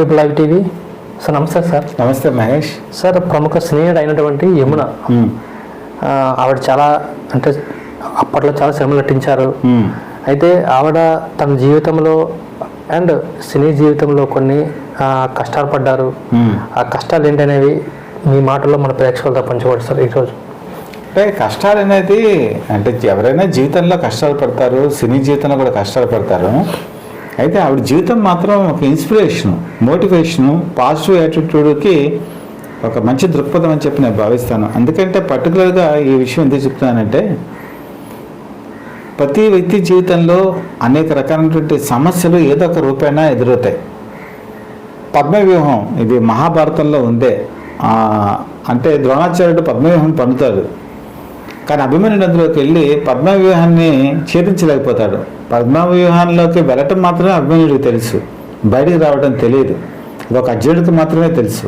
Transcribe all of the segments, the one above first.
People live TV sir నమస్తే sir. నమస్తే Mahesh. Sir ప్రముఖ స్నేహితుడు అయినటువంటి యమున ఆవిడ చాలా అంటే అప్పట్లో చాలా శ్రమలు నటించారు. అయితే ఆవిడ తన జీవితంలో అండ్ సినీ జీవితంలో కొన్ని కష్టాలు పడ్డారు. ఆ కష్టాలు ఏంటనేవి మీ మాటల్లో మన ప్రేక్షకులతో పంచుకోండి సార్ ఈరోజు. అంటే కష్టాలు అనేది అంటే ఎవరైనా జీవితంలో కష్టాలు పడతారు సినీ జీవితంలో కూడా కష్టాలు పడతారు. అయితే ఆవిడ జీవితం మాత్రం ఒక ఇన్స్పిరేషన్ మోటివేషను పాజిటివ్ యాటిట్యూడ్కి ఒక మంచి దృక్పథం అని చెప్పి నేను భావిస్తాను. ఎందుకంటే పర్టికులర్గా ఈ విషయం ఎందుకు చెప్తున్నానంటే ప్రతి వ్యక్తి జీవితంలో అనేక రకాలైనటువంటి సమస్యలు ఏదో ఒక రూపేణా ఎదురవుతాయి. పద్మవ్యూహం ఇది మహాభారతంలో ఉందే అంటే ద్రోణాచార్యుడు పద్మవ్యూహం పండుతాడు. కానీ అభిమన్యు నదిలోకి వెళ్ళి పద్మవ్యూహాన్ని ఛేదించలేకపోతాడు. పద్మవ్యూహంలోకి వెళ్ళటం మాత్రమే అభిమన్యుడికి తెలుసు. బయటికి రావడం తెలియదు. ఇది ఒక అర్జునుడికి మాత్రమే తెలుసు.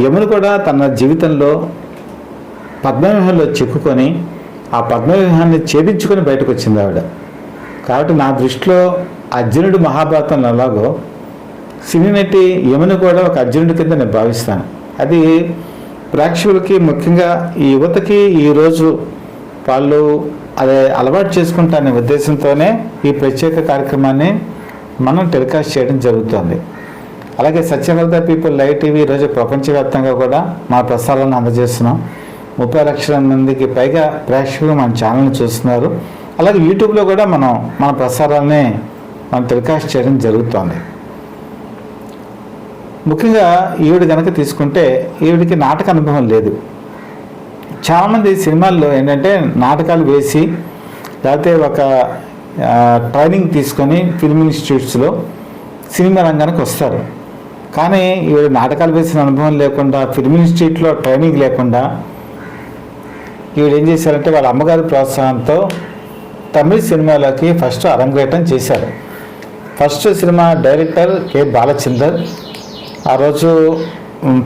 యముడు కూడా తన జీవితంలో పద్మవ్యూహంలో చిక్కుకొని ఆ పద్మవ్యూహాన్ని ఛేదించుకొని బయటకు వచ్చింది ఆవిడ. కాబట్టి నా దృష్టిలో అర్జునుడు మహాభారతం ఎలాగో సినీ నటి యమును కూడా ఒక అర్జునుడి కింద నేను భావిస్తాను. అది ప్రేక్షకులకి ముఖ్యంగా ఈ యువతకి ఈరోజు వాళ్ళు అదే అలవాటు చేసుకుంటానే ఉద్దేశంతోనే ఈ ప్రత్యేక కార్యక్రమాన్ని మనం టెలికాస్ట్ చేయడం జరుగుతుంది. అలాగే సత్యవర్ధ పీపుల్ లైవ్ టీవీ ఈరోజు ప్రపంచవ్యాప్తంగా కూడా మా ప్రసారాలను అందజేస్తున్నాం. ముప్పై లక్షల మందికి పైగా ప్రేక్షకులు మన ఛానల్ని చూస్తున్నారు. అలాగే యూట్యూబ్లో కూడా మనం మన ప్రసారాలని మనం టెలికాస్ట్ చేయడం జరుగుతోంది. ముఖ్యంగా ఈవిడ కనుక తీసుకుంటే ఈవిడికి నాటక అనుభవం లేదు. చాలామంది సినిమాల్లో ఏంటంటే నాటకాలు వేసి లేకపోతే ఒక ట్రైనింగ్ తీసుకొని ఫిల్మ్ ఇన్స్టిట్యూట్స్లో సినిమా రంగానికి వస్తారు. కానీ ఈవిడ నాటకాలు వేసిన అనుభవం లేకుండా ఫిల్మ్ ఇన్స్టిట్యూట్లో ట్రైనింగ్ లేకుండా ఈవిడ ఏం చేశారంటే వాళ్ళ అమ్మగారి ప్రోత్సాహంతో తమిళ సినిమాలోకి ఫస్ట్ అరంగేటం చేశారు. First cinema director K. Balachander ఆ రోజు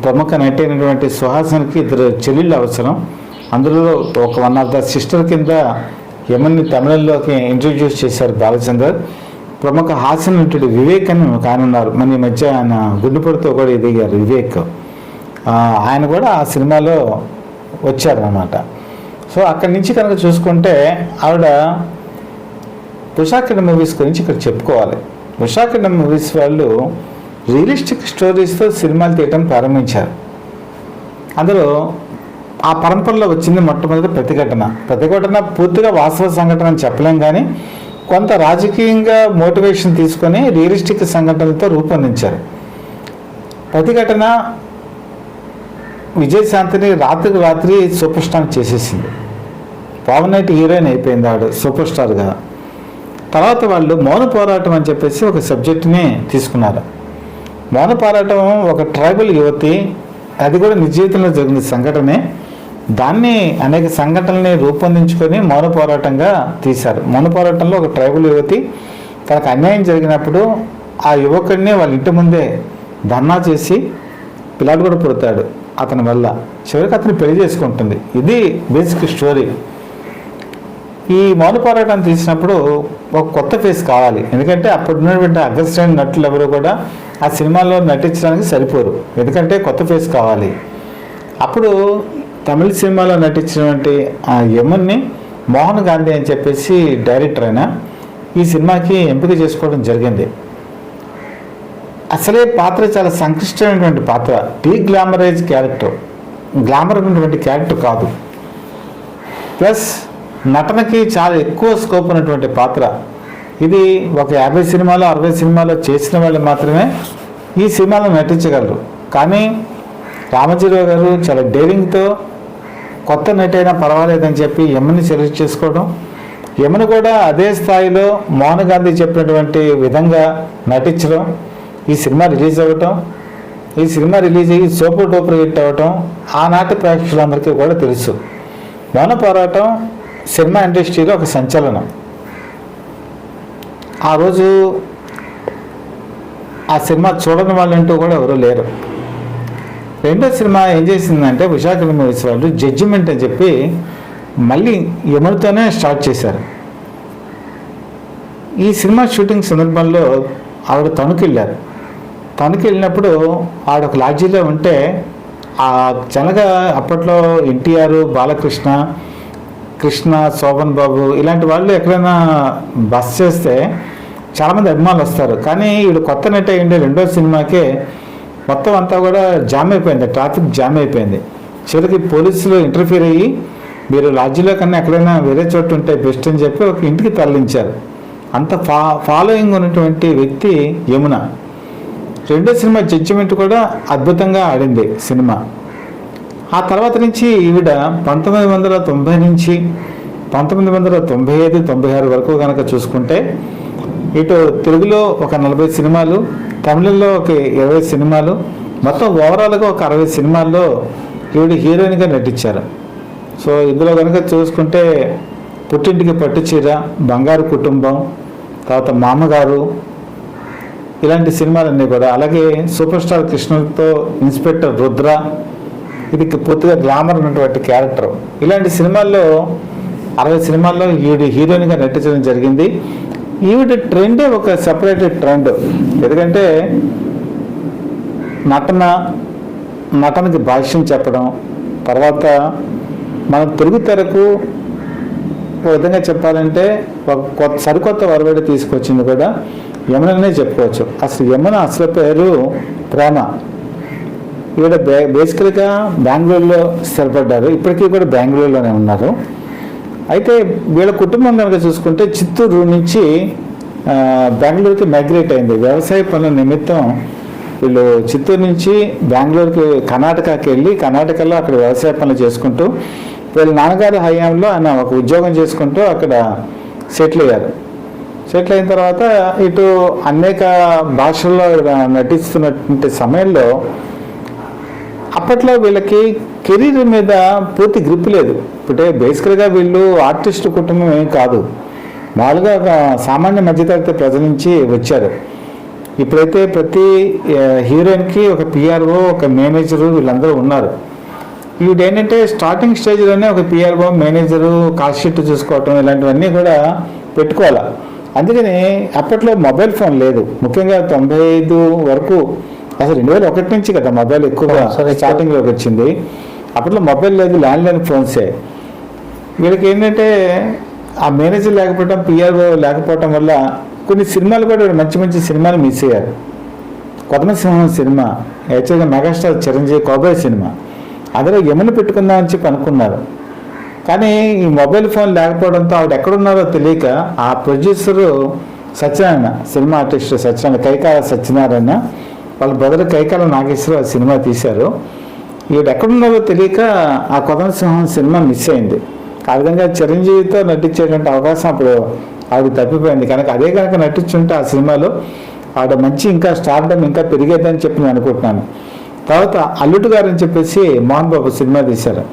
ప్రముఖ నటి అయినటువంటి సుహాసన్కి ఇద్దరు చెల్లెళ్ళు అవసరం. అందులో ఒక వన్ ఆఫ్ ద సిస్టర్ కింద యమన్ని తమిళంలోకి ఇంట్రడ్యూస్ చేశారు బాలచందర్. ప్రముఖ హాస్య నటుడు వివేక్ అని ఒక ఆయన ఉన్నారు. మన ఈ మధ్య ఆయన గుండెపొడితో కూడా ఎదిగారు వివేక్. ఆయన కూడా ఆ సినిమాలో వచ్చారనమాట సో అక్కడి నుంచి కనుక చూసుకుంటే ఆవిడ ఉషాకిరణ్ మూవీస్ గురించి ఇక్కడ చెప్పుకోవాలి. ఉషాకిరణ్ మూవీస్ వాళ్ళు రియలిస్టిక్ స్టోరీస్తో సినిమాలు తీయటం ప్రారంభించారు. అందులో ఆ పరంపరలో వచ్చింది మొట్టమొదటి ప్రతిఘటన. ప్రతిఘటన పూర్తిగా వాస్తవ సంఘటన అని చెప్పలేం కానీ కొంత రాజకీయంగా మోటివేషన్ తీసుకొని రియలిస్టిక్ సంఘటనలతో రూపొందించారు. ప్రతిఘటన విజయశాంతిని రాత్రికి రాత్రి సూపర్ స్టార్ చేసేసింది. పవన్ నైట్ హీరోయిన్ అయిపోయింది ఆవిడ సూపర్ స్టార్గా. తర్వాత వాళ్ళు మౌన పోరాటం అని చెప్పేసి ఒక సబ్జెక్ట్ని తీసుకున్నారు. మౌన ఒక ట్రైబల్ యువతి అది కూడా నిజ జీవితంలో జరిగిన సంఘటనే. దాన్ని అనేక సంఘటనల్ని రూపొందించుకొని మౌన పోరాటంగా తీశారు. మౌన పోరాటంలో ఒక ట్రైబల్ యువతి తనకు అన్యాయం జరిగినప్పుడు ఆ యువకుడిని వాళ్ళ ఇంటి ముందే ధర్నా చేసి పిల్లాడు కూడా పుడతాడు అతని వల్ల. చివరికి అతను పెళ్ళి చేసుకుంటుంది. ఇది బేసిక్ స్టోరీ. ఈ మౌన పోరాటం తీసినప్పుడు ఒక కొత్త ఫేస్ కావాలి. ఎందుకంటే అప్పుడు ఉన్నటువంటి అగ్రశ్రేణి నటులు ఎవరు కూడా ఆ సినిమాలో నటించడానికి సరిపోరు. ఎందుకంటే కొత్త ఫేస్ కావాలి. అప్పుడు తమిళ సినిమాలో నటించినటువంటి ఆ యమున్ని మోహన్ గాంధీ అని చెప్పేసి డైరెక్టర్ అయినా ఈ సినిమాకి ఎంపిక చేసుకోవడం జరిగింది. అసలే పాత్ర చాలా సంక్లిష్టమైనటువంటి పాత్ర. De glamorise character. గ్లామర్ ఉన్నటువంటి క్యారెక్టర్ కాదు. ప్లస్ నటనకి చాలా ఎక్కువ స్కోప్ ఉన్నటువంటి పాత్ర. ఇది ఒక యాభై సినిమాలు అరవై సినిమాలు చేసిన వాళ్ళు మాత్రమే ఈ సినిమాలను నటించగలరు. కానీ రామజీరావు గారు చాలా డేరింగ్తో కొత్త నటి అయినా పర్వాలేదని చెప్పి యమని సెలెక్ట్ చేసుకోవడం. యమని కూడా అదే స్థాయిలో మోహన్ గాంధీ చెప్పినటువంటి విధంగా నటించడం. ఈ సినిమా రిలీజ్ అవ్వటం. ఈ సినిమా రిలీజ్ అయ్యి సూపర్ డూపర్ హిట్ అవ్వటం ఆనాటి ప్రేక్షకులందరికీ కూడా తెలుసు. మౌన పోరాటం సినిమా ఇండస్ట్రీలో ఒక సంచలనం. ఆ రోజు ఆ సినిమా చూడని వాళ్ళంటూ కూడా ఎవరు లేరు. రెండో సినిమా ఏం చేసిందంటే విశాఖ మూవీస్ వాళ్ళు జడ్జిమెంట్ అని చెప్పి మళ్ళీ యమునితోనే స్టార్ట్ చేశారు. ఈ సినిమా షూటింగ్ సందర్భంలో ఆవిడ తణుకు వెళ్ళారు తణుకు వెళ్ళినప్పుడు ఆడ ఒక లాడ్జీలో ఉంటే ఆ జనగా అప్పట్లో ఎన్టీఆర్ బాలకృష్ణ కృష్ణ శోభన్ బాబు ఇలాంటి వాళ్ళు ఎక్కడైనా బస్ చేస్తే చాలామంది అభిమానులు వస్తారు. కానీ వీడు కొత్త నెట్ అయ్యిండే రెండో సినిమాకే మొత్తం అంతా కూడా జామ్ అయిపోయింది. ట్రాఫిక్ జామ్ అయిపోయింది. చివరికి పోలీసులు ఇంటర్ఫీర్ అయ్యి మీరు లాడ్జీలో కన్నా ఎక్కడైనా వేరే చోటు ఉంటే బెస్ట్ అని చెప్పి ఒక ఇంటికి తరలించారు. అంత ఫా ఫాలోయింగ్ ఉన్నటువంటి వ్యక్తి యమున. రెండో సినిమా జడ్జిమెంట్ కూడా అద్భుతంగా ఆడింది సినిమా. ఆ తర్వాత నుంచి ఈవిడ పంతొమ్మిది వందల తొంభై నుంచి పంతొమ్మిది వందల తొంభై ఐదు తొంభై ఆరు వరకు కనుక చూసుకుంటే ఇటు తెలుగులో ఒక నలభై సినిమాలు తమిళంలో ఒక ఇరవై సినిమాలు మొత్తం ఓవరాల్గా ఒక అరవై సినిమాల్లో ఈవిడ హీరోయిన్గా నటించారు. సో ఇందులో కనుక చూసుకుంటే పుట్టింటికి పట్టు చీర బంగారు కుటుంబం తర్వాత మామగారు ఇలాంటి సినిమాలన్నీ కూడా. అలాగే సూపర్ స్టార్ కృష్ణతో ఇన్స్పెక్టర్ రుద్ర ఇది పూర్తిగా గ్లామర్ ఉన్నటువంటి క్యారెక్టర్. ఇలాంటి సినిమాల్లో అరవై సినిమాల్లో ఈవిడ హీరోయిన్గా నటించడం జరిగింది. ఈవిడ ట్రెండే ఒక సపరేటెడ్ ట్రెండ్. ఎందుకంటే నటన నటనకి భాష్యం చెప్పడం తర్వాత మన తెలుగు తెరకు ఒక విధంగా చెప్పాలంటే ఒక కొత్త సరికొత్త వరవడి తీసుకొచ్చింది కూడా యముననే చెప్పుకోవచ్చు. అసలు యమున అసలు పేరు ప్రేమ. ఈవిడ బే బేసికల్గా బెంగళూరులో స్థిరపడ్డారు. ఇప్పటికీ కూడా బెంగళూరులోనే ఉన్నారు. అయితే వీళ్ళ కుటుంబం కనుక చూసుకుంటే చిత్తూరు నుంచి బెంగళూరుకి మైగ్రేట్ అయింది. వ్యవసాయ పనుల నిమిత్తం వీళ్ళు చిత్తూరు నుంచి బెంగళూరుకి కర్ణాటకకి వెళ్ళి కర్ణాటకలో అక్కడ వ్యవసాయ పనులు చేసుకుంటూ వీళ్ళ నాన్నగారి హయాంలో ఆయన ఒక ఉద్యోగం చేసుకుంటూ అక్కడ సెటిల్ అయ్యారు. సెటిల్ అయిన తర్వాత ఇటు అనేక భాషల్లో నటిస్తున్నటువంటి సమయంలో అప్పట్లో వీళ్ళకి కెరీర్ మీద పూర్తి గ్రిప్ లేదు. అంటే బేసికల్గా వీళ్ళు ఆర్టిస్ట్ కుటుంబం ఏం కాదు. మామూలుగా ఒక సామాన్య మధ్యతరగతి ప్రజల నుంచి వచ్చారు. ఇప్పుడైతే ప్రతి హీరోయిన్కి ఒక పిఆర్ఓ ఒక మేనేజరు వీళ్ళందరూ ఉన్నారు. వీడు ఏంటంటే స్టార్టింగ్ స్టేజ్లోనే ఒక పిఆర్ఓ మేనేజరు కాల్ చూసుకోవటం ఇలాంటివన్నీ కూడా పెట్టుకోవాలి. అందుకని అప్పట్లో మొబైల్ ఫోన్ లేదు. ముఖ్యంగా తొంభై ఐదు వరకు అసలు రెండు వేల ఒకటి నుంచి కదా మొబైల్ ఎక్కువగా. స్టార్టింగ్లోకి వచ్చింది. అప్పట్లో మొబైల్ లేదు ల్యాండ్ లైన్ ఫోన్సే. వీళ్ళకి ఏంటంటే ఆ మేనేజర్ లేకపోవటం పిఆర్ఓ లేకపోవటం వల్ల కొన్ని సినిమాలు కూడా మంచి మంచి సినిమాలు మిస్ అయ్యారు. కొత్త సింహం సినిమా యాక్చువల్గా మెగాస్టార్ చిరంజీవి కోబాయ్ సినిమా. అందులో యమున పెట్టుకుందామని చెప్పి అనుకున్నారు. కానీ ఈ మొబైల్ ఫోన్ లేకపోవడంతో ఆవిడ ఎక్కడున్నారో తెలియక ఆ ప్రొడ్యూసరు సత్యనారాయణ సినిమా ఆర్టిస్ట్ సత్యనారాయణ కైకాల సత్యనారాయణ వాళ్ళ బ్రదర్ కైకాల నాగేశ్వరరావు ఆ సినిమా తీశారు. ఈవిడ ఎక్కడున్నారో తెలియక ఆ కొదన సింహం సినిమా మిస్ అయింది. ఆ విధంగా చిరంజీవితో నటించేటువంటి అవకాశం అప్పుడు ఆవిడ తప్పిపోయింది. కనుక అదే కనుక నటించుంటే ఆ సినిమాలో ఆవిడ మంచి ఇంకా స్టార్డమ్ ఇంకా పెరిగేదని చెప్పి నేను అనుకుంటున్నాను. తర్వాత అల్లుడు గారు అని చెప్పేసి మోహన్ బాబు సినిమా తీశారు.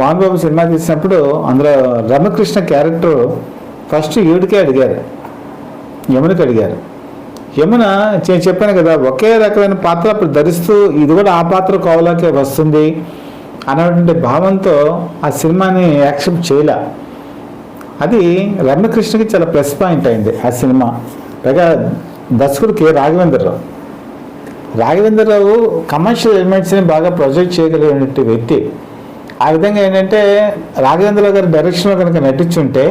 మోహన్ బాబు సినిమా తీసినప్పుడు అందులో రమకృష్ణ క్యారెక్టర్ ఫస్ట్ ఈవిడికే అడిగారు. యమునికి అడిగారు. యమున నేను చెప్పాను కదా ఒకే రకమైన పాత్ర అప్పుడు ధరిస్తూ ఇది కూడా ఆ పాత్ర కోవలాకే వస్తుంది అన్నటువంటి భావంతో ఆ సినిమాని యాక్సెప్ట్ చేయలే. అది రమ్యకృష్ణకి చాలా ప్లస్ పాయింట్ అయింది ఆ సినిమా. పైగా దర్శకుడికి రాఘవేంద్రరావు. రాఘవేంద్రరావు కమర్షియల్ ఎలిమెంట్స్ని బాగా ప్రొజెక్ట్ చేయగలిగినటువంటి వ్యక్తి. ఆ విధంగా ఏంటంటే రాఘవేంద్రరావు గారి డైరెక్షన్లో కనుక నటించుంటే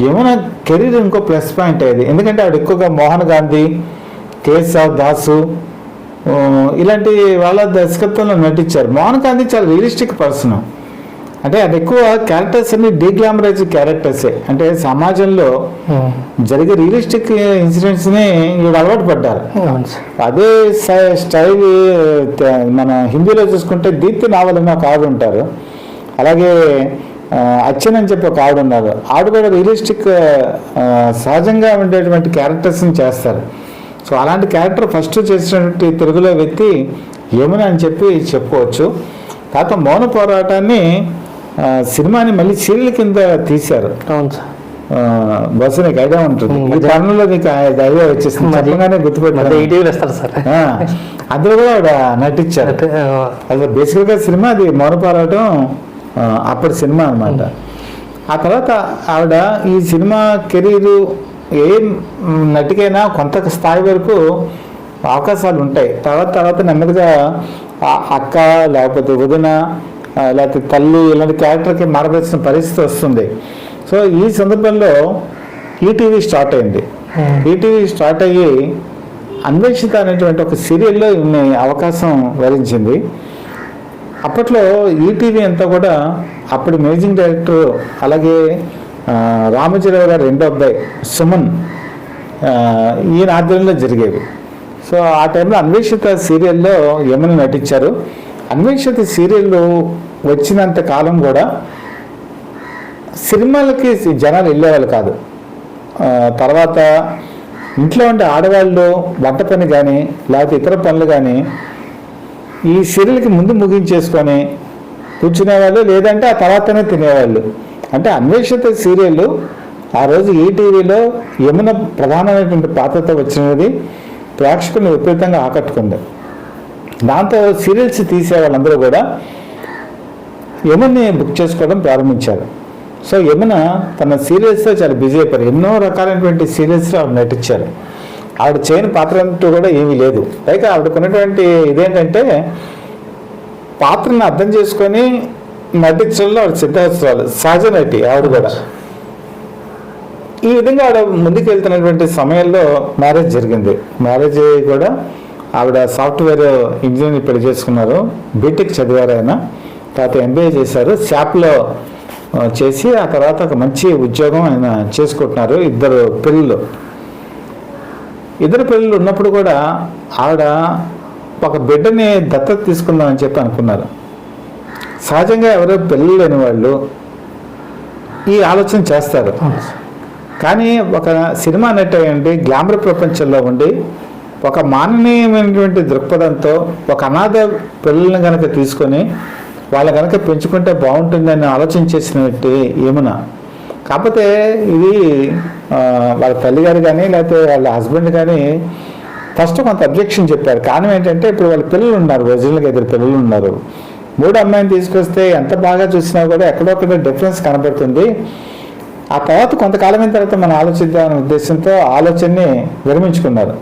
ఏమైనా కెరీర్ ఇంకో ప్లస్ పాయింట్ అయ్యేది ఎందుకంటే ఆవిడ ఎక్కువగా మోహన్ గాంధీ కేశవ్ దాసు ఇలాంటి వాళ్ళ దర్శకత్వంలో నటించారు. మోహన్ గాంధీ చాలా రియలిస్టిక్ పర్సన్ అంటే అది ఎక్కువ క్యారెక్టర్స్ అన్ని డీగ్లామరైజ్ క్యారెక్టర్సే అంటే సమాజంలో ఉమ్. జరిగే రియలిస్టిక్ ఇన్సిడెంట్స్ని వీళ్ళు అలవాటు పడ్డారు. అదే స్టై- స్టైల్ మన హిందీలో చూసుకుంటే దీప్తి నావల్ అని ఒక ఆవిడ ఉంటారు. అలాగే అచ్చన్ అని చెప్పి ఒక ఆవిడ ఉన్నారు ఆవిడ కూడా రియలిస్టిక్ సహజంగా ఉండేటువంటి క్యారెక్టర్స్ని చేస్తారు. సో అలాంటి క్యారెక్టర్ ఫస్ట్ చేసినటువంటి తెలుగులో వ్యక్తి యమున అని చెప్పి చెప్పుకోవచ్చు. తర్వాత మౌన పోరాటాన్ని సినిమాని మళ్ళీ సీరియల్ కింద తీశారు. అవును సార్. బస్సు నీకు ఐడియా ఉంటుంది. ఈ నీకు ఐడియా వచ్చేసింది. చెప్పగానే ఇస్తారు సార్. అందులో కూడా ఆవిడ నటించారు. అది బేసిక్గా సినిమా అది మౌనపోరాటం ఆ, అప్పటి సినిమా అన్నమాట. ఆ తర్వాత ఆవిడ ఈ సినిమా కెరీర్ ఏ నటికైనా కొంత స్థాయి వరకు అవకాశాలు ఉంటాయి. తర్వాత తర్వాత నెమ్మదిగా అక్క లేకపోతే వదిన లేకపోతే తల్లి ఇలాంటి క్యారెక్టర్కి మారవలసిన పరిస్థితి వస్తుంది. సో ఈ సందర్భంలో ఈటీవీ స్టార్ట్ అయింది. ఈటీవీ స్టార్ట్ అయ్యి అన్వేషిత అనేటువంటి ఒక సీరియల్లో ఈమె అవకాశం వరించింది. అప్పట్లో ఈటీవీ అంతా కూడా అప్పుడు మేనేజింగ్ డైరెక్టర్ అలాగే ఆ, రామచంద్రరావు గారు రెండో అబ్బాయి సుమన్ ఈయన ఆధ్వర్యంలో జరిగేవి. సో ఆ టైంలో అన్వేషిత సీరియల్లో యమున నటించారు. అన్వేషిత సీరియల్ వచ్చినంత కాలం కూడా సినిమాలకి జనాలు వెళ్ళేవాళ్ళు కాదు. తర్వాత ఇంట్లో ఉండే ఆడవాళ్ళు వంట పని కానీ లేకపోతే ఇతర పనులు కానీ ఈ సీరియల్కి ముందు ముగించేసుకొని కూర్చునేవాళ్ళు లేదంటే ఆ తర్వాతనే తినేవాళ్ళు. అంటే అన్వేషిత సీరియల్ ఆ రోజు ఈటీవీలో యమున ప్రధానమైనటువంటి పాత్రతో వచ్చినది ప్రేక్షకులను విపరీతంగా ఆకట్టుకుంది. దాంతో సీరియల్స్ తీసే వాళ్ళందరూ కూడా యముని బుక్ చేసుకోవడం ప్రారంభించారు. సో యమున తన సీరియల్స్తో చాలా బిజీ అయిపోయారు. ఎన్నో రకాలైనటువంటి సీరియల్స్లో ఆవిడ నటించారు. ఆవిడ చేయని పాత్ర అంటూ కూడా ఏమీ లేదు. పైగా ఆవిడకున్నటువంటి ఇదేంటంటే పాత్రను అర్థం చేసుకొని నటించడంలో ఆవిడ సిద్ధాస్తురాలు సహజ నటి ఆవిడ కూడా. ఈ విధంగా ఆవిడ ముందుకు వెళ్తున్నటువంటి సమయంలో మ్యారేజ్ జరిగింది. మ్యారేజ్ కూడా ఆవిడ సాఫ్ట్వేర్ ఇంజనీరింగ్ పెళ్ళి చేసుకున్నారు. బీటెక్ చదివారు ఆయన. తర్వాత ఎంబీఏ చేశారు. శాప్లో చేసి ఆ తర్వాత ఒక మంచి ఉద్యోగం ఆయన చేసుకుంటున్నారు ఇద్దరు పిల్లలు ఇద్దరు పిల్లలు ఉన్నప్పుడు కూడా ఆవిడ ఒక బిడ్డని దత్తత తీసుకుందామని చెప్పి అనుకున్నారు. సహజంగా ఎవరో పిల్లలు లేని వాళ్ళు ఈ ఆలోచన చేస్తారు. కానీ ఒక సినిమా నటి గ్లామర్ ప్రపంచంలో ఉండి ఒక మాననీయమైనటువంటి దృక్పథంతో ఒక అనాథ పిల్లల్ని కనుక తీసుకొని వాళ్ళ కనుక పెంచుకుంటే బాగుంటుందని ఆలోచన చేసినట్టు ఏమన్నా కాకపోతే ఇది వాళ్ళ తల్లిగారు కానీ లేకపోతే వాళ్ళ హస్బెండ్ కానీ ఫస్ట్ కొంత అబ్జెక్షన్ చెప్పారు. కారణం ఏంటంటే ఇప్పుడు వాళ్ళ పిల్లలు ఉన్నారు ఒరిజినల్గా ఇద్దరు పిల్లలు ఉన్నారు. మూడు అమ్మాయిని తీసుకొస్తే ఎంత బాగా చూసినా కూడా ఎక్కడొక్కడ డిఫరెన్స్ కనబడుతుంది. ఆ తర్వాత కొంతకాలమైన తర్వాత మనం ఆలోచిద్దామనే ఉద్దేశంతో ఆలోచనని విరమించుకున్నారు.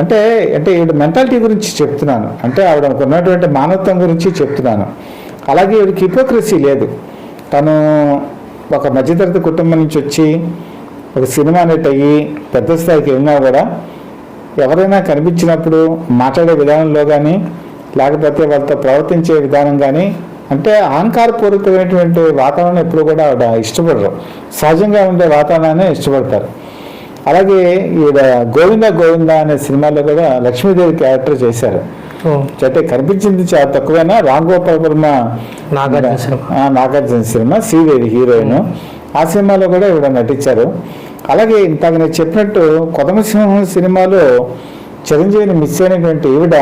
అంటే అంటే ఈవిడ మెంటాలిటీ గురించి చెప్తున్నాను. అంటే ఆవిడకు ఉన్నటువంటి మానవత్వం గురించి చెప్తున్నాను. అలాగే ఈవిడకి హిపోక్రసీ లేదు. తను ఒక మధ్యతరగతి కుటుంబం నుంచి వచ్చి ఒక సినిమా నెట్ అయ్యి పెద్ద స్థాయికి వెళ్ళినా కూడా ఎవరైనా కనిపించినప్పుడు మాట్లాడే విధానంలో కానీ లేకపోతే వాళ్ళతో ప్రవర్తించే విధానం కానీ అంటే అహంకారపూరితమైనటువంటి వాతావరణం ఎప్పుడు కూడా ఆవిడ ఇష్టపడరు. సహజంగా ఉండే వాతావరణాన్ని ఇష్టపడతారు. అలాగే ఈవిడ గోవింద గోవింద అనే సినిమాలో కూడా లక్ష్మీదేవి క్యారెక్టర్ చేశారు. అంటే కనిపించింది చాలా తక్కువైనా? రామ్ గోపాల్ వర్మ నాగార్జున సినిమా. ఆ, నాగార్జున సినిమా శ్రీదేవి హీరోయిన్. ఆ సినిమాలో కూడా ఈవిడ నటించారు. అలాగే ఇంతకు నేను చెప్పినట్టు కొదమ సింహం సినిమాలో చిరంజీవిని మిస్ అయినటువంటి ఈవిడ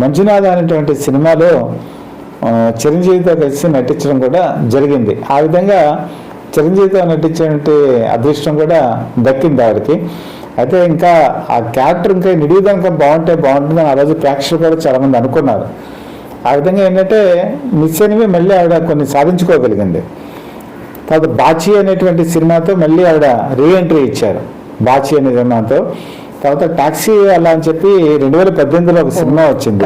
మంజునాథ అనేటువంటి సినిమాలో చిరంజీవితో కలిసి నటించడం కూడా జరిగింది. ఆ విధంగా చిరంజీవితో నటించేటువంటి అదృష్టం కూడా దక్కింది ఆవిడకి. అయితే ఇంకా ఆ క్యారెక్టర్ ఇంకా నిడివిదానిక బాగుంటే బాగుంటుందని ఆ రోజు ప్రేక్షకులు కూడా చాలామంది అనుకున్నారు. ఆ విధంగా ఏంటంటే మిస్ అయినవి మళ్ళీ ఆవిడ కొన్ని సాధించుకోగలిగింది. తర్వాత బాచి అనేటువంటి సినిమాతో మళ్ళీ ఆవిడ రీఎంట్రీ ఇచ్చారు. బాచి అనే సినిమాతో. తర్వాత టాక్సీ అలా అని చెప్పి రెండు వేల పద్దెనిమిదిలో ఒక సినిమా వచ్చింది.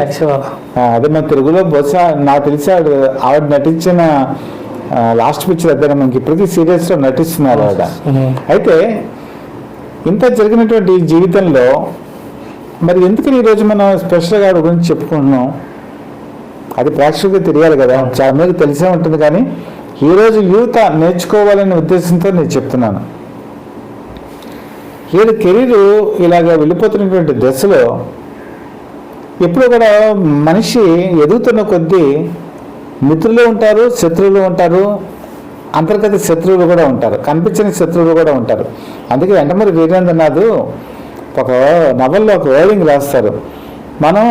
అదే మన తెలుగులో బహుశా నాకు తెలిసి ఆవిడ ఆవిడ నటించిన లాస్ట్ పిక్చర్ అదే మనకి ఇప్పటికీ సీరియల్స్లో నటిస్తున్నారు ఆవిడ. అయితే ఇంత జరిగినటువంటి జీవితంలో మరి ఎందుకని ఈరోజు మనం స్పెషల్గా ఆవిడ గురించి చెప్పుకుంటున్నాం? అది ప్రేక్షకులకు తెలియాలి కదా. చాలా మీకు తెలిసే ఉంటుంది కానీ ఈరోజు యువత నేర్చుకోవాలనే ఉద్దేశంతో నేను చెప్తున్నాను. వీడి కెరీర్ ఇలాగ వెళ్ళిపోతున్నటువంటి దశలో ఎప్పుడు కూడా మనిషి ఎదుగుతున్న కొద్దీ మిత్రులు ఉంటారు శత్రువులు ఉంటారు అంతర్గత శత్రువులు కూడా ఉంటారు. కనిపించని శత్రువులు కూడా ఉంటారు. అందుకే వెంటమూరి వీరేంద్రనాథ్ ఒక నవల్లో ఒక వేడింగ్ రాస్తారు. మనం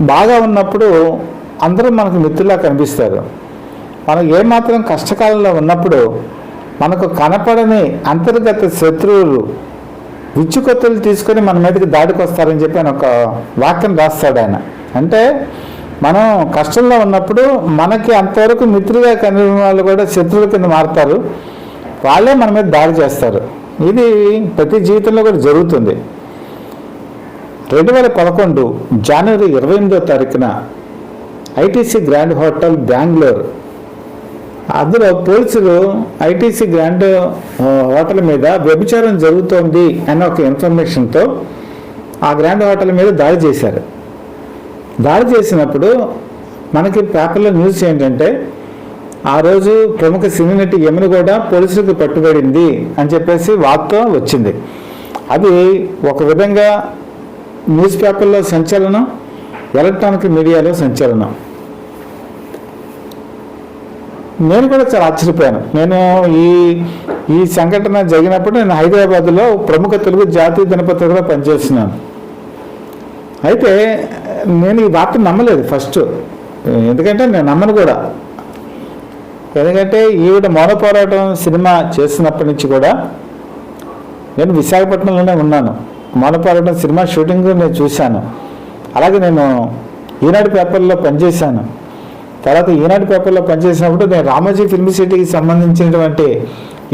బాగా ఉన్నప్పుడు అందరూ మనకు మిత్రులా కనిపిస్తారు. మనం ఏమాత్రం కష్టకాలంలో ఉన్నప్పుడు మనకు కనపడని అంతర్గత శత్రువులు విచ్చుకొత్తులు తీసుకొని మన మీదకి దాడికి వస్తారని చెప్పి ఆయన ఒక వాక్యం రాస్తాడు ఆయన. అంటే మనం కష్టంలో ఉన్నప్పుడు మనకి అంతవరకు మిత్రులుగా కనిపిన వాళ్ళు కూడా శత్రువుల కింద మారుతారు. వాళ్ళే మన మీద దాడి చేస్తారు. ఇది ప్రతి జీవితంలో కూడా జరుగుతుంది. రెండు వేల పదకొండు జనవరి ఇరవై ఎనిమిదో తారీఖున ఐటీసీ గ్రాండ్ హోటల్ బెంగళూరు. అందులో పోలీసులు ఐటీసీ గ్రాండ్ హోటల్ మీద వ్యభిచారం జరుగుతోంది అన్న ఒక ఇన్ఫర్మేషన్తో ఆ గ్రాండ్ హోటల్ మీద దాడి చేశారు. దాడి చేసినప్పుడు మనకి పేపర్లో న్యూస్ ఏంటంటే ఆ రోజు ప్రముఖ సినీ నటి యమున కూడా పోలీసులకు పట్టుబడింది అని చెప్పేసి వార్త వచ్చింది. అది ఒక విధంగా న్యూస్ పేపర్లో సంచలనం ఎలక్ట్రానిక్ మీడియాలో సంచలనం. నేను కూడా చాలా ఆశ్చర్యపోయాను. నేను ఈ ఈ సంఘటన జరిగినప్పుడు నేను హైదరాబాద్లో ప్రముఖ తెలుగు జాతీయ దినపత్రికలో పనిచేస్తున్నాను. అయితే నేను ఈ వార్త నమ్మలేదు ఫస్ట్ ఎందుకంటే నేను నమ్మను కూడా. ఎందుకంటే ఈవిడ మౌన పోరాటం సినిమా చేసినప్పటి నుంచి కూడా నేను విశాఖపట్నంలోనే ఉన్నాను. మౌన పోరాటం సినిమా షూటింగ్ నేను చూశాను. అలాగే నేను ఈనాడు పేపర్లో పనిచేశాను. తర్వాత ఈనాడు పేపర్లో పనిచేసినప్పుడు నేను రామోజీ ఫిల్మ్ సిటీకి సంబంధించినటువంటి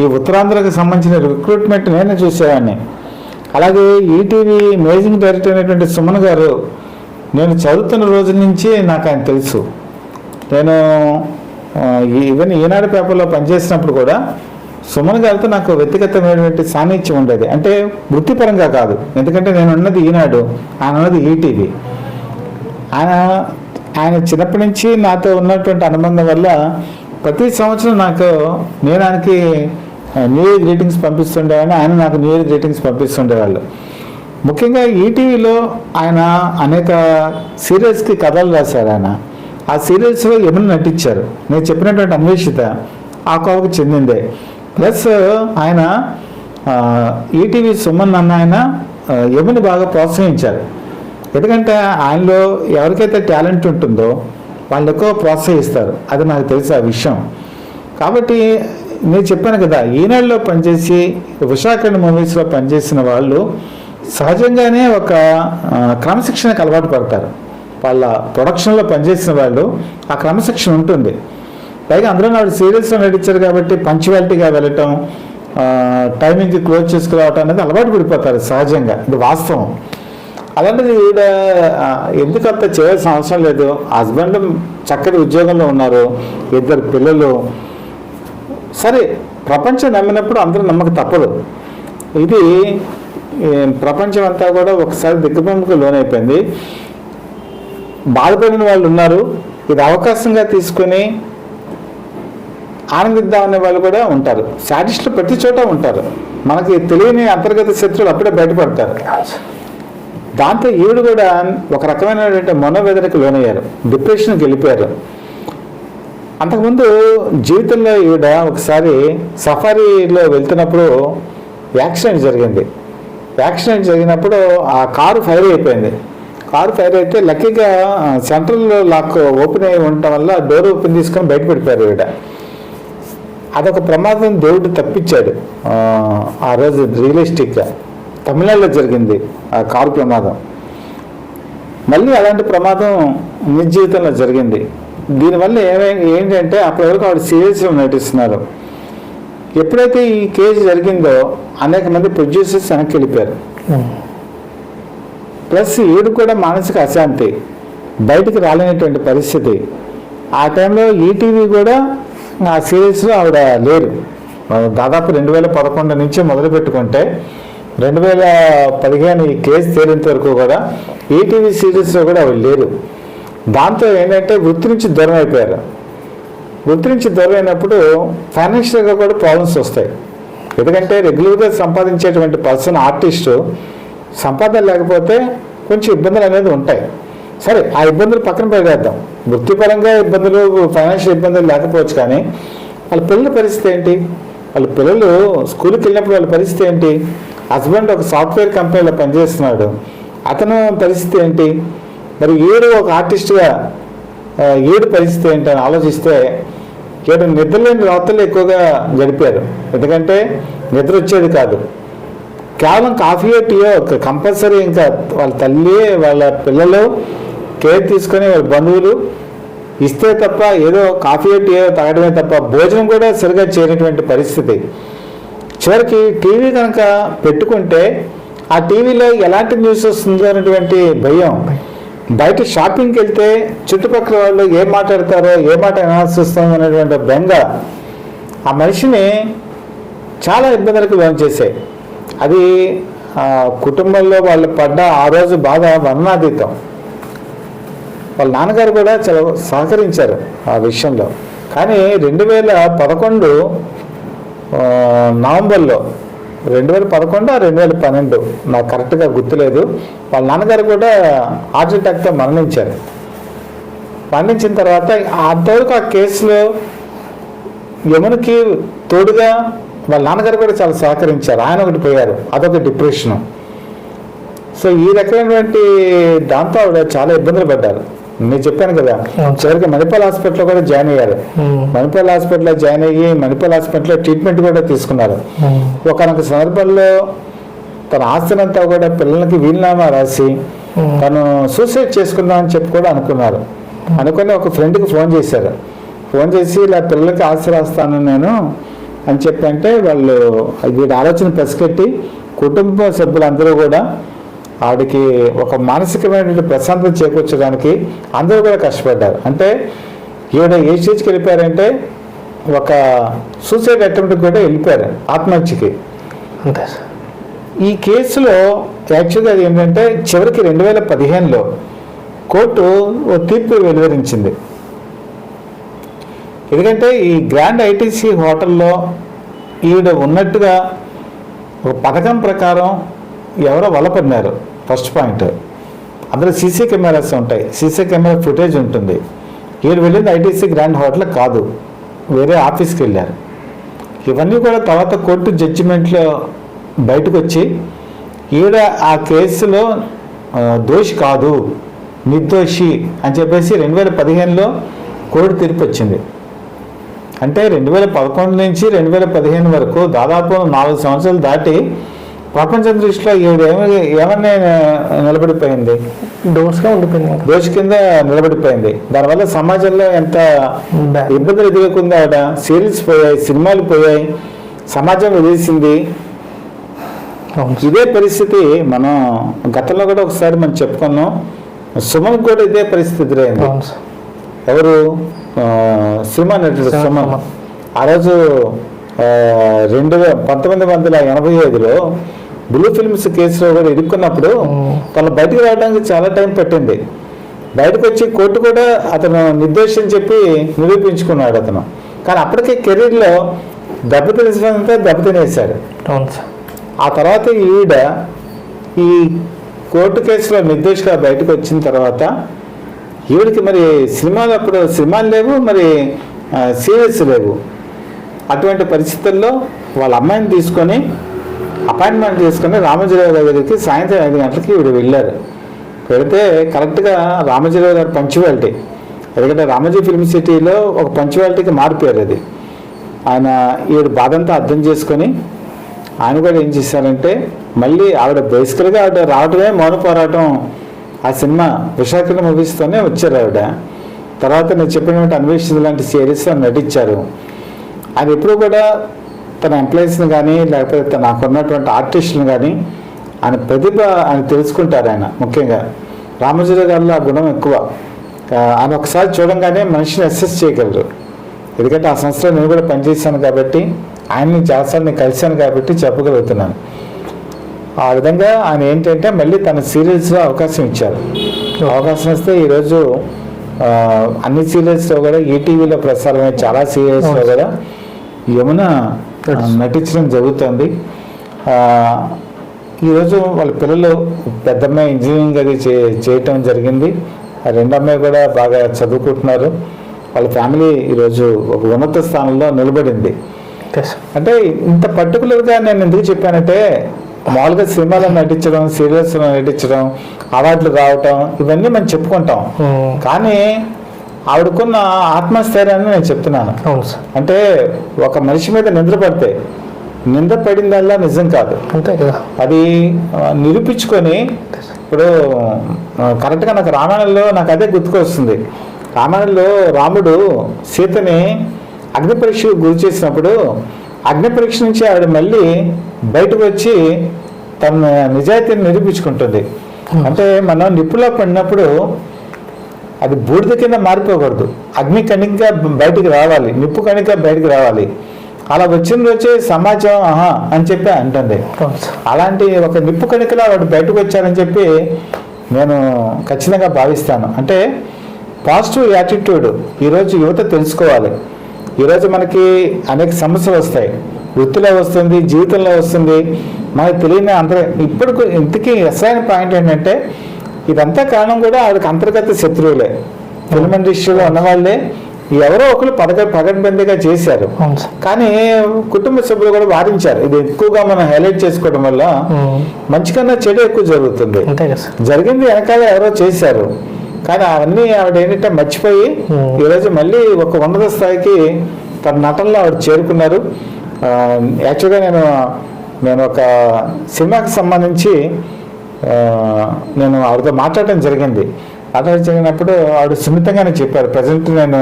ఈ ఉత్తరాంధ్రకు సంబంధించిన రిక్రూట్మెంట్ నేనే చూసేవాడిని. అలాగే ఈటీవీ మేజింగ్ డైరెక్టర్ అయినటువంటి సుమన్ గారు నేను చదువుతున్న రోజుల నుంచి నాకు ఆయన తెలుసు. నేను ఈవెన్ ఈనాడు పేపర్లో పనిచేసినప్పుడు కూడా సుమన్ గారితో నాకు వ్యక్తిగతమైనటువంటి సాన్నిధ్యం ఉండేది. అంటే వృత్తిపరంగా కాదు. ఎందుకంటే నేను ఉన్నది ఈనాడు ఆయన ఉన్నది ఈటీవీ. ఆయన ఆయన చిన్నప్పటి నుంచి నాతో ఉన్నటువంటి అనుబంధం వల్ల ప్రతి సంవత్సరం నాకు నేను ఆయనకి న్యూ ఇయర్ గ్రీటింగ్స్ పంపిస్తుండేవాడిని. ఆయన నాకు న్యూ ఇయర్ గ్రీటింగ్స్ పంపిస్తుండేవాళ్ళు. ముఖ్యంగా ఈటీవీలో ఆయన అనేక సీరియల్స్కి కథలు రాశారు ఆయన. ఆ సీరియల్స్లో యమున నటించారు. నేను చెప్పినటువంటి అన్వేషిత ఆ కోవకు చెందిందే. ప్లస్ ఆయన ఈటీవీ సుమన్ అన్న ఆయన యముని బాగా ప్రోత్సహించారు. ఎందుకంటే ఆయనలో ఎవరికైతే టాలెంట్ ఉంటుందో వాళ్ళు ఎక్కువ ప్రోత్సహిస్తారు. అది నాకు తెలుసు ఆ విషయం. కాబట్టి నేను చెప్పాను కదా ఈనాడులో పనిచేసి విశాఖ మూవీస్లో పనిచేసిన వాళ్ళు సహజంగానే ఒక క్రమశిక్షణకు అలవాటు పడతారు. వాళ్ళ ప్రొడక్షన్లో పనిచేసిన వాళ్ళు ఆ క్రమశిక్షణ ఉంటుంది. పైగా అందులో ఆవిడ సీరియల్స్లో నటించారు కాబట్టి పంచువాలిటీగా వెళ్ళటం టైమింగ్కి క్లోజ్ చేసుకురావటం అనేది అలవాటు పడిపోతారు సహజంగా. ఇది వాస్తవం. అలాంటిది ఈవిడ ఎందుకు అంత చేయాల్సిన అవసరం లేదు? హస్బెండ్ చక్కటి ఉద్యోగంలో ఉన్నారు ఇద్దరు పిల్లలు. సరే ప్రపంచం నమ్మినప్పుడు అందరూ నమ్మక తప్పదు. ఇది ప్రపంచం అంతా కూడా ఒకసారి దిగ్భ్రమకు లోనైపోయింది. బాధపడిన వాళ్ళు ఉన్నారు. ఇది అవకాశంగా తీసుకొని ఆనందిద్దాం అనే వాళ్ళు కూడా ఉంటారు. సాటిస్టులు ప్రతి చోట ఉంటారు. మనకి తెలియని అంతర్గత శత్రువులు అప్పుడే బయటపడతారు. దాంతో ఈవిడు కూడా ఒక రకమైనటువంటి మనోవేదనకు లోనయ్యారు. డిప్రెషన్కి వెళ్ళిపోయారు. అంతకుముందు జీవితంలో ఈవిడ ఒకసారి సఫారీలో వెళ్తున్నప్పుడు యాక్సిడెంట్ జరిగింది. యాక్సిడెంట్ జరిగినప్పుడు ఆ కారు ఫైర్ అయిపోయింది. కారు ఫైర్ అయితే లక్కీగా సెంట్రల్ లాక్ ఓపెన్ అయి ఉండటం వల్ల డోర్ ఓపెన్ తీసుకొని బయట పడిపోయారు ఈవిడ. అదొక ప్రమాదం దేవుడు తప్పించాడు ఆ, రోజు రియలిస్టిక్గా తమిళనాడులో జరిగింది ఆ కారు ప్రమాదం. మళ్ళీ అలాంటి ప్రమాదం నిజ జీవితంలో జరిగింది. దీనివల్ల ఏమై ఏంటంటే అప్పటివరకు ఆవిడ సీరియస్లో నటిస్తున్నారు. ఎప్పుడైతే ఈ కేసు జరిగిందో అనేక మంది ప్రొడ్యూసర్స్ వెనక్కి వెళ్ళిపోయారు ప్లస్ ఈవిడ కూడా మానసిక అశాంతి బయటికి రాలేనటువంటి పరిస్థితి. ఆ టైంలో ఈటీవీ కూడా ఆ సిరీస్లో ఆవిడ లేరు. దాదాపు రెండు వేల పదకొండు నుంచి మొదలు పెట్టుకుంటే రెండు వేల పదిహేను ఈ కేసు తేలేంత వరకు కూడా ఈటీవీ సిరీస్లో కూడా ఆవిడ లేరు. దాంతో ఏంటంటే వృత్తి నుంచి దూరం అయిపోయారు. వృత్తి నుంచి దూరం ఫైనాన్షియల్గా కూడా ప్రాబ్లమ్స్ వస్తాయి. ఎందుకంటే రెగ్యులర్గా సంపాదించేటువంటి పర్సన్ ఆర్టిస్టు సంపాదన లేకపోతే కొంచెం ఇబ్బందులు అనేది ఉంటాయి. సరే ఆ ఇబ్బందులు పక్కన పెట్టేద్దాం వృత్తిపరంగా ఇబ్బందులు ఫైనాన్షియల్ ఇబ్బందులు లేకపోవచ్చు కానీ వాళ్ళ పిల్లల పరిస్థితి ఏంటి? వాళ్ళ పిల్లలు స్కూల్కి వెళ్ళినప్పుడు వాళ్ళ పరిస్థితి ఏంటి? హస్బెండ్ ఒక సాఫ్ట్వేర్ కంపెనీలో పనిచేస్తున్నాడు. అతను పరిస్థితి ఏంటి? మరి ఏడు ఒక ఆర్టిస్ట్గా ఏడు పరిస్థితి ఏంటి అని ఆలోచిస్తే ఈడు నిద్రలేని రాత్రులు ఎక్కువగా గడిపారు. ఎందుకంటే నిద్ర వచ్చేది కాదు. కేవలం కాఫీయో టీయో కంపల్సరీ ఇంకా వాళ్ళ తల్లి వాళ్ళ పిల్లలు కేర్ తీసుకొని వాళ్ళ బంధువులు ఇస్తే తప్ప ఏదో కాఫీయో టీయో తాగడమే తప్ప భోజనం కూడా సరిగా చేయనటువంటి పరిస్థితి. చివరికి టీవీ కనుక పెట్టుకుంటే ఆ టీవీలో ఎలాంటి న్యూస్ వస్తుందో అనేటువంటి భయం. బయట షాపింగ్కి వెళ్తే చుట్టుపక్కల వాళ్ళు ఏం మాట్లాడతారో ఏ మాట అనాల్సి అనేటువంటి బెంగ ఆ మనిషిని చాలా ఇబ్బందులకు లోన్ చేసే. అది ఆ, కుటుంబంలో వాళ్ళు పడ్డ ఆ రోజు బాధ వర్ణాతీతం. వాళ్ళ నాన్నగారు కూడా చాలా సహకరించారు ఆ విషయంలో. కానీ రెండు వేల పదకొండు నవంబర్లో రెండు వేల పదకొండు రెండు వేల పన్నెండు. నాకు కరెక్ట్గా గుర్తులేదు. వాళ్ళ నాన్నగారు కూడా హార్ట్ అటాక్తో మరణించారు. మరణించిన తర్వాత అంతవరకు ఆ కేసులో యమునికి తోడుగా వాళ్ళ నాన్నగారు కూడా చాలా సహకరించారు. ఆయన ఒకటి పోయారు. అదొక డిప్రెషను. సో ఈ రకమైనటువంటి దాంతో ఆవిడ చాలా ఇబ్బందులు పడ్డారు. నేను చెప్పాను కదా. చివరికి మణిపాల్ హాస్పిటల్లో కూడా జాయిన్ అయ్యారు. మణిపాల్ హాస్పిటల్లో జాయిన్ అయ్యి మణిపాల్ హాస్పిటల్లో ట్రీట్మెంట్ కూడా తీసుకున్నారు. ఒకనొక సందర్భంలో తన ఆస్తినంతా కూడా పిల్లలకి వీలునామా రాసి తను సూసైడ్ చేసుకుందాం అని చెప్పి కూడా అనుకున్నారు. అనుకుని ఒక ఫ్రెండ్కి ఫోన్ చేశారు. ఫోన్ చేసి ఇలా పిల్లలకి ఆస్తి రాస్తాను నేను అని చెప్పి అంటే వాళ్ళు వీడి ఆలోచన పసిగట్టి కుటుంబ సభ్యులందరూ కూడా ఆవిడకి ఒక మానసికమైనటువంటి ప్రశాంతత చేకూర్చడానికి అందరూ కూడా కష్టపడ్డారు. అంటే ఈవిడ ఏ స్టేజ్కి వెళ్ళిపోయారంటే ఒక సూసైడ్ అటెంప్ట్ కూడా వెళ్ళిపోయారు ఆత్మహత్యకి. అంతే ఈ కేసులో యాక్చువల్గా అది ఏంటంటే చివరికి రెండు వేల పదిహేనులో కోర్టు ఓ తీర్పు వెలువరించింది. ఎందుకంటే ఈ గ్రాండ్ ఐటీసీ హోటల్లో ఈవిడ ఉన్నట్టుగా ఒక పథకం ప్రకారం ఎవరో వలపడినారు ఫస్ట్ పాయింట్ అందులో సీసీ కెమెరాస్ ఉంటాయి. సీసీ కెమెరా ఫుటేజ్ ఉంటుంది. ఈవిడ వెళ్ళింది ఐటీసీ గ్రాండ్ హోటల్ కాదు. వేరే ఆఫీస్కి వెళ్ళారు. ఇవన్నీ కూడా తర్వాత కోర్టు జడ్జిమెంట్లో బయటకు వచ్చి ఈడ ఆ కేసులో దోషి కాదు నిర్దోషి అని చెప్పేసి రెండు వేల పదిహేనులో కోర్టు తీర్పు వచ్చింది అంటే రెండు వేల పదకొండు నుంచి రెండు వేల పదిహేను వరకు దాదాపు నాలుగు సంవత్సరాలు దాటి ప్రపంచ దృష్టిలో ఈవిడ ఏమి ఏమన్నా నిలబడిపోయింది. డోర్స్గా ఉండిపోయింది దోషి కింద నిలబడిపోయింది. దానివల్ల సమాజంలో ఎంత. ఇబ్బందులు ఎదుర్కొంది ఆవిడ సీరియల్స్ పోయాయి సినిమాలు పోయాయి సమాజం వదిలేసింది. ఇదే పరిస్థితి మనం గతంలో కూడా ఒకసారి మనం చెప్పుకున్నాం. సుమన్ కూడా ఇదే పరిస్థితి ఎదురైంది ఎవరు? సినిమా నటుడు సుమన్. ఆ రోజు రెండు పంతొమ్మిది వందల ఎనభై ఐదులో బ్లూ ఫిల్మ్స్ కేసులో కూడా ఇరుక్కున్నప్పుడు. తను బయటకు రావడానికి చాలా టైం పట్టింది. బయటకు వచ్చి కోర్టు కూడా అతను నిర్దోషం చెప్పి నిరూపించుకున్నాడు అతను. కానీ అప్పటికే కెరీర్లో దెబ్బతినేసినంత దెబ్బతినేశాడు ఆ తర్వాత ఈవిడ ఈ కోర్టు కేసులో నిర్దోషిగా బయటకు వచ్చిన తర్వాత ఈవిడికి మరి సినిమాలు అప్పుడు సినిమాలు లేవు మరి సీరియల్స్ లేవు. అటువంటి పరిస్థితుల్లో వాళ్ళ అమ్మాయిని తీసుకొని అపాయింట్మెంట్ తీసుకుని రామజీరావు దగ్గరికి సాయంత్రం ఐదు గంటలకి వీడు వెళ్ళారు. వెళితే కరెక్ట్గా రామజీరావు గారు పంచువాలిటీ. ఎందుకంటే రామజీ ఫిల్మ్ సిటీలో ఒక పంచువాలిటీకి మారిపోయారు అది ఆయన ఈవిడ బాధంతా అర్థం చేసుకొని ఆయన కూడా ఏం చేశారంటే మళ్ళీ ఆవిడ బేసికల్గా ఆవిడ రావటమే మౌన పోరాటం ఆ సినిమా విశాఖ మూవీస్తోనే వచ్చారు ఆవిడ. తర్వాత నేను చెప్పినటువంటి అన్వేషణ లాంటి సిరీస్ నటించారు. ఆయన ఎప్పుడు కూడా తన ఎంప్లాయీస్ని కానీ లేకపోతే తన నాకున్నటువంటి ఆర్టిస్టులను కానీ ఆయన ప్రతిభ ఆయన తెలుసుకుంటారు ఆయన ముఖ్యంగా. రామోజీరావు గారిలో ఆ గుణం ఎక్కువ. ఆయన ఒకసారి చూడంగానే మనిషిని అసెస్ చేయగలరు. ఎందుకంటే ఆ సంస్థలో నేను కూడా పనిచేశాను కాబట్టి ఆయన్ని చాలాసార్లు నేను కలిశాను కాబట్టి చెప్పగలుగుతున్నాను. ఆ విధంగా ఆయన ఏంటంటే మళ్ళీ తన సీరియల్స్లో అవకాశం ఇచ్చారు. అవకాశం ఇస్తే ఈరోజు అన్ని సీరియల్స్లో కూడా ఈటీవీలో ప్రసారమైన చాలా సీరియల్స్లో కూడా యమున నటించడం జరుగుతుంది. ఈరోజు వాళ్ళ పిల్లలు పెద్దమ్మాయి ఇంజనీరింగ్ అది చే చేయటం జరిగింది. రెండో అమ్మాయి కూడా బాగా చదువుకుంటున్నారు. వాళ్ళ ఫ్యామిలీ ఈరోజు ఒక ఉన్నత స్థానంలో నిలబడింది. అంటే ఇంత పర్టికులర్గా నేను ఎందుకు చెప్పానంటే మామూలుగా సినిమాలో నటించడం సీరియల్స్లో నటించడం అవార్డులు రావటం ఇవన్నీ మనం చెప్పుకుంటాం. ఉమ్, కానీ ఆవిడకున్న ఆత్మస్థైర్యాన్ని నేను చెప్తున్నాను. అంటే ఒక మనిషి మీద నిద్ర పడితే నింద పడిందల్లా నిజం కాదు. అంతే కదా. అది నిరూపించుకొని ఇప్పుడు కరెక్ట్గా నాకు రామాయణంలో నాకు అదే గుర్తుకొస్తుంది. రామాయణంలో రాముడు సీతని అగ్ని పరీక్షకు గురి చేసినప్పుడు అగ్ని పరీక్ష నుంచి ఆవిడ మళ్ళీ బయటకు వచ్చి తన నిజాయితీని నిరూపించుకుంటుంది. అంటే మనం నిప్పులో పడినప్పుడు అది బూడిద కింద మారిపోకూడదు. అగ్ని కణిక బయటికి రావాలి. నిప్పు కణిక బయటికి రావాలి. అలా వచ్చిన రోజే సమాజం ఆహా అని చెప్పి అంటుంది. అలాంటి ఒక నిప్పు కణికలా వాడు బయటకు వచ్చారని చెప్పి నేను ఖచ్చితంగా భావిస్తాను. అంటే పాజిటివ్ యాటిట్యూడ్. ఈరోజు యువత తెలుసుకోవాలి. ఈరోజు మనకి అనేక సమస్యలు వస్తాయి. వృత్తిలో వస్తుంది జీవితంలో వస్తుంది. మనకు తెలియని అంతర్ ఇప్పుడు ఇంతకీ అసలైన పాయింట్ ఏంటంటే ఇదంతా కారణం కూడా ఆవిడకి అంతర్గత శత్రువులే. ఫిల్మ్ ఇండస్ట్రీలో ఉన్నవాళ్ళే. ఎవరో ఒకరు పడగ పగడ్బందీగా చేశారు. కానీ కుటుంబ సభ్యులు కూడా వారించారు ఇది ఎక్కువగా మనం హైలైట్ చేసుకోవడం వల్ల మంచి కన్నా చెడు ఎక్కువ జరుగుతుంది. జరిగింది వెనకాల ఎవరో చేశారు. కానీ అవన్నీ ఆవిడ ఏంటంటే మర్చిపోయి. ఈరోజు మళ్ళీ ఒక ఉన్నత స్థాయికి తన నటనలో ఆవిడ చేరుకున్నారు. యాక్చువల్గా నేను నేను ఒక సినిమాకి సంబంధించి నేను ఆవిడతో మాట్లాడటం జరిగింది. మాట్లాడడం జరిగినప్పుడు ఆవిడ సున్నితంగానే చెప్పారు ప్రజెంట్ నేను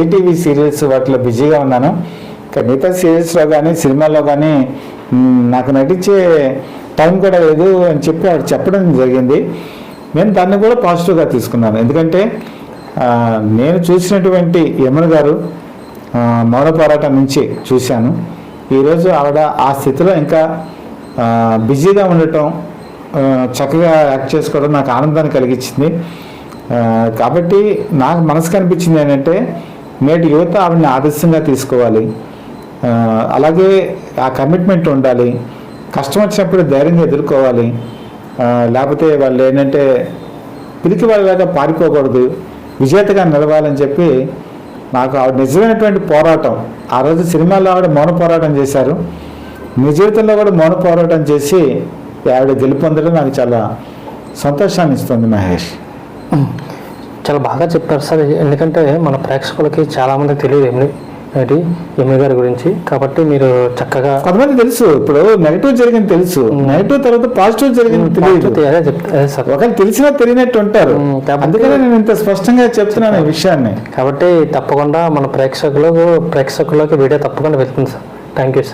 ఏటీవీ సీరియల్స్ వాటిలో బిజీగా ఉన్నాను. ఇంకా మిగతా సీరియల్స్లో కానీ సినిమాల్లో కానీ నాకు నటించే టైం కూడా లేదు అని చెప్పి ఆవిడ చెప్పడం జరిగింది. నేను దాన్ని కూడా పాజిటివ్గా తీసుకున్నాను. ఎందుకంటే నేను చూసినటువంటి యమున గారు మౌన పోరాటం నుంచి చూశాను. ఈరోజు ఆవిడ ఆ స్థితిలో ఇంకా బిజీగా ఉండటం చక్కగా యాక్ట్ చేసుకోవడం నాకు ఆనందాన్ని కలిగించింది. కాబట్టి నాకు మనసుకు అనిపించింది ఏంటంటే నేటి యువత ఆవిడని ఆదర్శంగా తీసుకోవాలి. అలాగే ఆ కమిట్మెంట్ ఉండాలి. కష్టం వచ్చినప్పుడు ధైర్యంగా ఎదుర్కోవాలి. లేకపోతే వాళ్ళు ఏంటంటే పిరికి వాళ్ళలాగా పారిపోకూడదు. విజేతగా నిలవాలని చెప్పి నాకు ఆవిడ నిజమైనటువంటి పోరాటం. ఆ రోజు సినిమాలో ఆవిడ మౌన పోరాటం చేశారు. నిజ జీవితంలో కూడా మౌన పోరాటం చేసి ఆవిడ గెలుపొందడం నాకు చాలా సంతోషాన్ని ఇస్తుంది మహేష్ చాలా బాగా చెప్పారు సార్. ఎందుకంటే మన ప్రేక్షకులకి చాలా మంది తెలియదు ఎమ్మి ఏంటి ఎమ్మి గారి గురించి. కాబట్టి మీరు చక్కగా కొంతమంది తెలుసు. ఇప్పుడు నెగిటివ్ జరిగింది తెలుసు. నెగిటివ్ తర్వాత పాజిటివ్ జరిగింది తెలియదు. అదే చెప్తా అదే సార్. ఒకరు తెలిసినా తెలియనట్టు ఉంటారు. అందుకనే నేను ఇంత స్పష్టంగా చెప్తున్నాను ఈ విషయాన్ని. కాబట్టి తప్పకుండా మన ప్రేక్షకులకు ప్రేక్షకులకి వీడియో తప్పకుండా వెళ్తుంది సార్. Thank you sir.